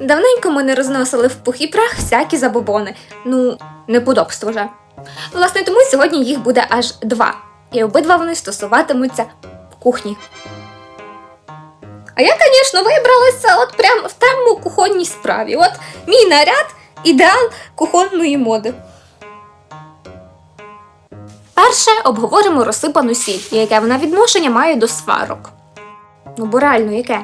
Давненько ми не розносили в пух і прах всякі забобони. Ну, неподобство вже. Власне, тому сьогодні їх буде аж два. І обидва вони стосуватимуться кухні. А я, звісно, вибралася от прямо в тему кухонній справі. От мій наряд ідеал кухонної моди. Перше обговоримо розсипану сіль, яке вона відношення має до сварок. Ну, бо реально яке?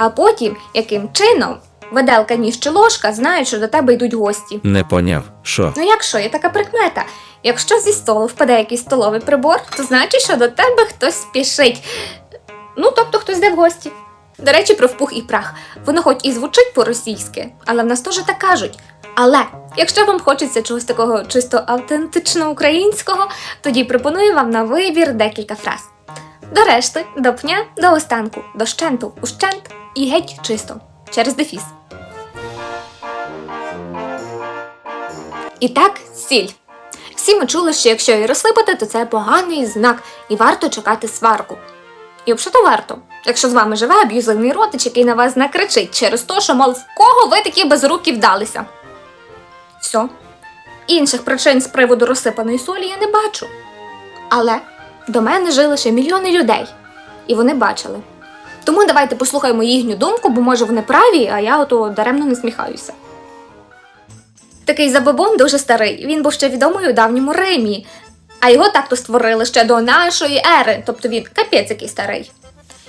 А потім, яким чином виделка ніж чи ложка знають, що до тебе йдуть гості. Не поняв, що? Ну як що, є така прикмета. Якщо зі столу впаде якийсь столовий прибор, то значить, що до тебе хтось спішить. Ну, тобто хтось йде в гості. До речі, про впух і прах. Воно хоч і звучить по-російськи, але в нас теж так кажуть. Але якщо вам хочеться чогось такого чисто автентично українського, тоді пропоную вам на вибір декілька фраз. До решти, до пня, до останку, до щенту, ущент і геть чисто. Через дефіс. І так, сіль. Всі ми чули, що якщо її розсипати, то це поганий знак і варто чекати сварку. І взагалі варто, якщо з вами живе аб'юзивний родич, який на вас накричить через те, що, мов, в кого ви такі безрукі вдалися. Все. Інших причин з приводу розсипаної солі я не бачу. Але до мене жили ще мільйони людей, і вони бачили. Тому давайте послухаємо їхню думку, бо може вони праві, а я ото даремно не сміхаюся. Такий забобон дуже старий. Він був ще відомий у давньому Римі, а його так-то створили ще до нашої ери, тобто він капець який старий.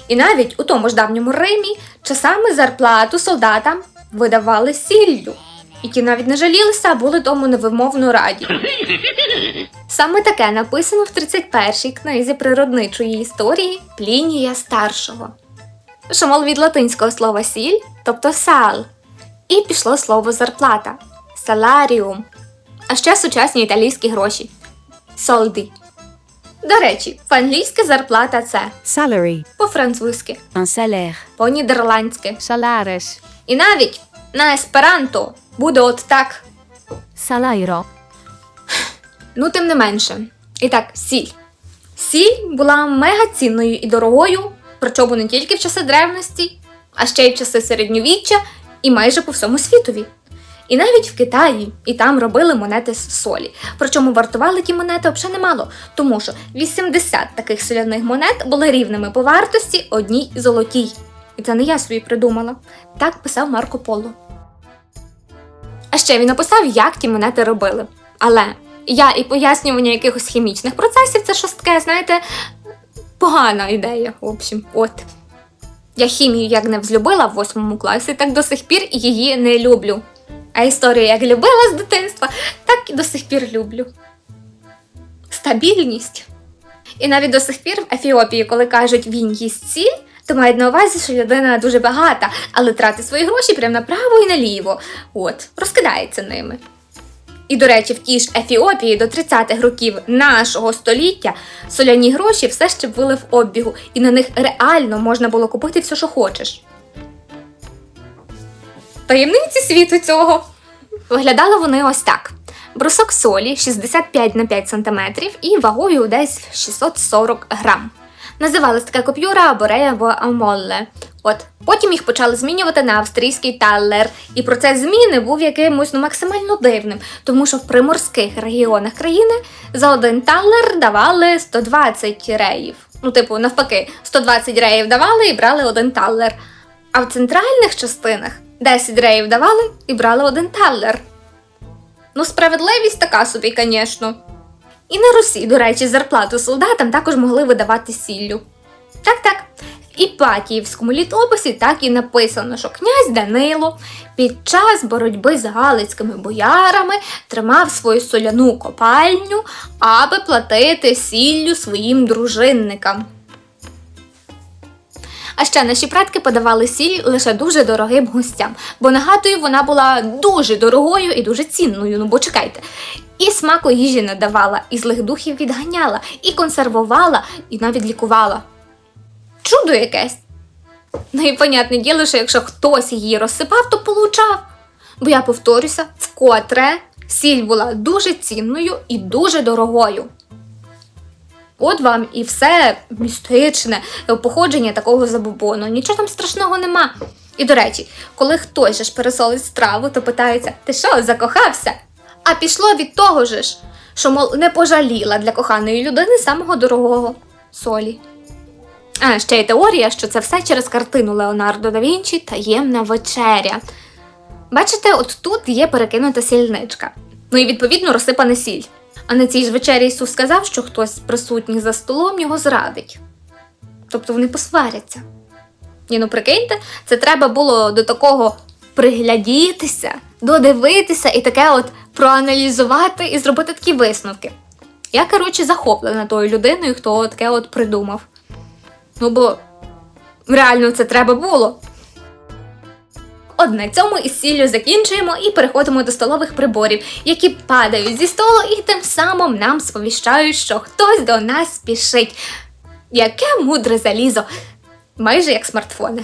І навіть у тому ж давньому Римі часами зарплату солдатам видавали сіллю, і ті навіть не жалілися, а були тому невимовно раді. Саме таке написано в 31-й книзі природничої історії Плінія старшого. Що, мов від латинського слова сіль, тобто сал, і пішло слово зарплата саларіум, а ще сучасні італійські гроші солді. До речі, по-англійськи зарплата це salary, по-французьки, un salaire, по-нідерландськи. salares, І навіть на есперанто буде от так. salairo, Ну, тим не менше. І так, сіль. Сіль була мега цінною і дорогою, причому не тільки в часи древності, а ще й в часи середньовіччя і майже по всьому світові. І навіть в Китаї і там робили монети з солі. Причому вартували ті монети взагалі немало, тому що 80 таких соляних монет були рівними по вартості одній золотій. І це не я собі придумала. Так писав Марко Поло. А ще він описав, як ті монети робили. Але я і пояснювання якихось хімічних процесів це щось знаєте, погана ідея. В общем, от. Я хімію як не взлюбила в восьмому класі, так до сих пір її не люблю. А історію як любила з дитинства, так і до сих пір люблю. Стабільність. І навіть до сих пір в Ефіопії, коли кажуть він їсть сіль, то мають на увазі, що людина дуже багата, але тратить свої гроші прямо направо і наліво. От, розкидається ними. І, до речі, в тій ж Ефіопії до 30-х років нашого століття соляні гроші все ще були в обігу, і на них реально можна було купити все, що хочеш. Таємниці світу цього. Виглядали вони ось так: брусок солі 65 на 5 см і вагою десь 640 грам. Називалась така купюра або рея або амолле. От потім їх почали змінювати на австрійський таллер, і процес зміни був якимось ну, максимально дивним, тому що в приморських регіонах країни за один таллер давали 120 реїв. Ну, типу, навпаки, 120 реїв давали і брали один таллер. А в центральних частинах 10 реїв давали і брали один таллер. Ну, справедливість така собі, звісно. І на Русі, до речі, зарплату солдатам також могли видавати сіллю. Так, так. В Іпатіївському літописі так і написано, що князь Данило під час боротьби з галицькими боярами тримав свою соляну копальню, аби платити сіллю своїм дружинникам. А ще наші предки подавали сіль лише дуже дорогим гостям, бо нагадую, вона була дуже дорогою і дуже цінною. Ну бо чекайте. І смаку їжі не давала, і злих духів відганяла, і консервувала, і навіть лікувала. Чудо якесь. Ну і понятне діло, що якщо хтось її розсипав, то получав. Бо я повторюся, вкотре сіль була дуже цінною і дуже дорогою. От вам і все містичне походження такого забобону. Нічого там страшного нема. І до речі, коли хтось же ж пересолить страву, то питається: ти що, закохався? А пішло від того же ж, що, мол, не пожаліла для коханої людини самого дорогого солі. А ще й теорія, що це все через картину Леонардо да Вінчі Таємна вечеря. Бачите, от тут є перекинута сільничка. Ну і відповідно розсипана сіль. А на цій ж вечері Ісус сказав, що хтось з присутніх за столом його зрадить. Тобто вони посваряться. Ні, ну прикиньте, це треба було до такого приглядітися, додивитися і таке от проаналізувати і зробити такі висновки. Я, коротше, захоплена тою людиною, хто таке от придумав. Ну бо реально це треба було. От на цьому із сіллю закінчуємо і переходимо до столових приборів, які падають зі столу і тим самим нам сповіщають, що хтось до нас спішить. Яке мудре залізо, майже як смартфони.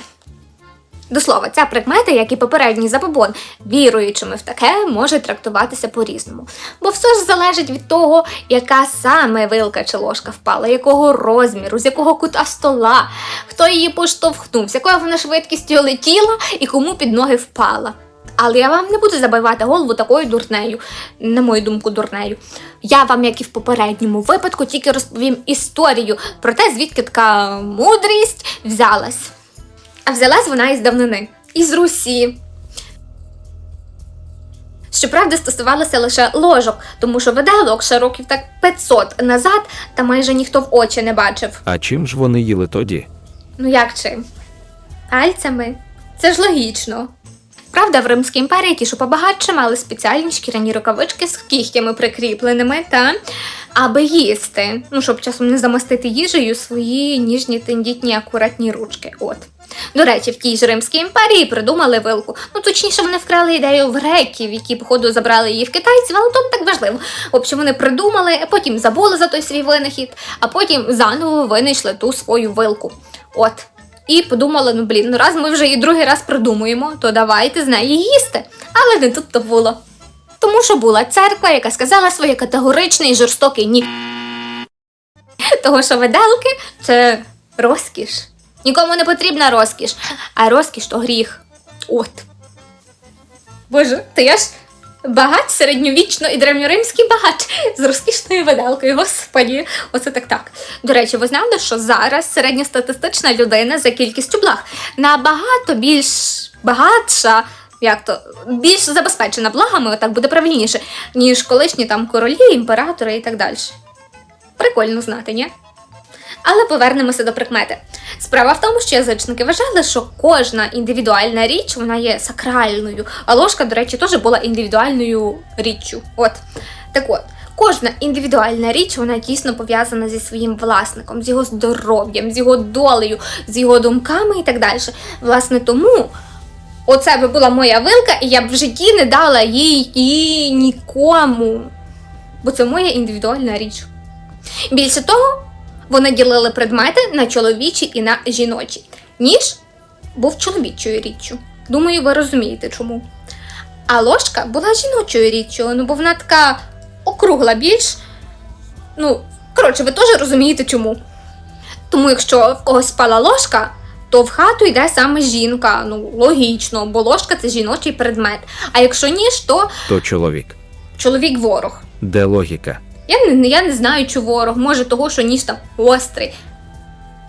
До слова, ця прикмета, як і попередній забобон, віруючими в таке, може трактуватися по-різному. Бо все ж залежить від того, яка саме вилка чи ложка впала, якого розміру, з якого кута стола, хто її поштовхнув, з якою вона швидкістю летіла і кому під ноги впала. Але я вам не буду забивати голову такою дурнею, на мою думку, дурнею. Я вам, як і в попередньому випадку, тільки розповім історію про те, звідки така мудрість взялась. А взялась вона із давнини, із Русі. Щоправда, стосувалося лише ложок, тому що виделок ще років так 500 назад та майже ніхто в очі не бачив. А чим ж вони їли тоді? Ну як чим? Пальцями. Це ж логічно. Правда, в Римській імперії ті, що побагатше, мали спеціальні шкіряні рукавички з кігтями прикріпленими, та аби їсти. Ну, щоб часом не замастити їжею свої ніжні тендітні акуратні ручки. От. До речі, в тій ж Римській імперії придумали вилку. Ну, точніше, вони вкрали ідею в греків, які, походу, забрали її в китайців, але то так важливо. В общем, вони придумали, потім забули за той свій винахід, а потім заново винайшли ту свою вилку. От. І подумали, ну блін, ну раз ми вже її другий раз придумуємо, то давайте з неї їсти. Але не тут то було. Тому що була церква, яка сказала своє категоричне і жорстоке ні. Того, що виделки це розкіш. Нікому не потрібна розкіш, а розкіш то гріх. От. Боже, то я ж багач середньовічно і древньоримський багач з розкішною виделкою. Господі, оце так так. До речі, ви знали, що зараз середньостатистична людина за кількістю благ набагато більш багатша. Як то більш забезпечена благами, отак буде правильніше, ніж колишні там королі, імператори і так далі. Прикольно знати, ні? Але повернемося до прикмети. Справа в тому, що язичники вважали, що кожна індивідуальна річ вона є сакральною, а ложка, до речі, теж була індивідуальною річчю. От так от. Кожна індивідуальна річ вона дійсно пов'язана зі своїм власником, з його здоров'ям, з його долею, з його думками і так далі. Власне, тому оце би була моя вилка, і я б в житті не дала їй її нікому. Бо це моя індивідуальна річ. Більше того, вони ділили предмети на чоловічі і на жіночі. Ніж був чоловічою річчю. Думаю, ви розумієте чому. А ложка була жіночою річчю, ну бо вона така округла більш. Ну, коротше, ви теж розумієте чому. Тому, якщо в когось спала ложка, то в хату йде саме жінка. Ну, логічно, бо ложка це жіночий предмет. А якщо ніж, то То чоловік. чоловік ворог. Де логіка? Я не, я не знаю, чи ворог, може того, що ніж там гострий.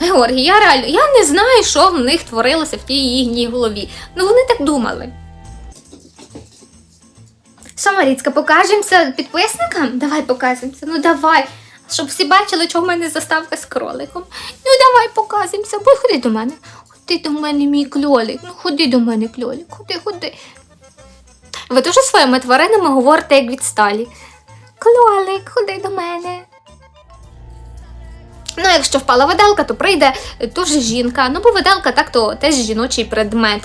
Георгій, я реально я не знаю, що в них творилося в тій їхній голові. Ну вони так думали. Що, Маріцька, покажемося підписникам? Давай покажемося. Ну давай. Щоб всі бачили, що в мене заставка з кроликом. Ну давай покажемося. Будь ходи до мене. Ходи до мене, мій кльолик. Ну ходи до мене, кльолик. Ходи, ходи. Ви дуже своїми тваринами говорите, як відсталі. Кльолик, ходи до мене. Ну, якщо впала виделка, то прийде теж жінка. Ну, бо виделка так то теж жіночий предмет.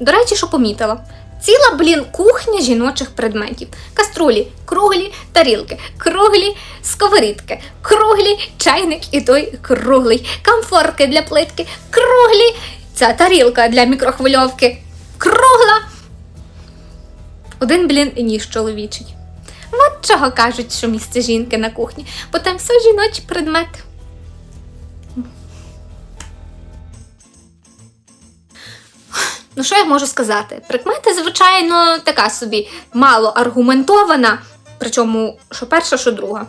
До речі, що помітила? Ціла, блін, кухня жіночих предметів. Каструлі, круглі, тарілки, круглі сковорідки, круглі чайник і той круглий, камфорки для плитки, круглі, ця тарілка для мікрохвильовки, кругла. Один, блін, ніж чоловічий. От чого кажуть, що місце жінки на кухні, бо там все жіночі предмети. Ну, що я можу сказати? Прикмета, звичайно, така собі мало аргументована, причому що перша, що друга.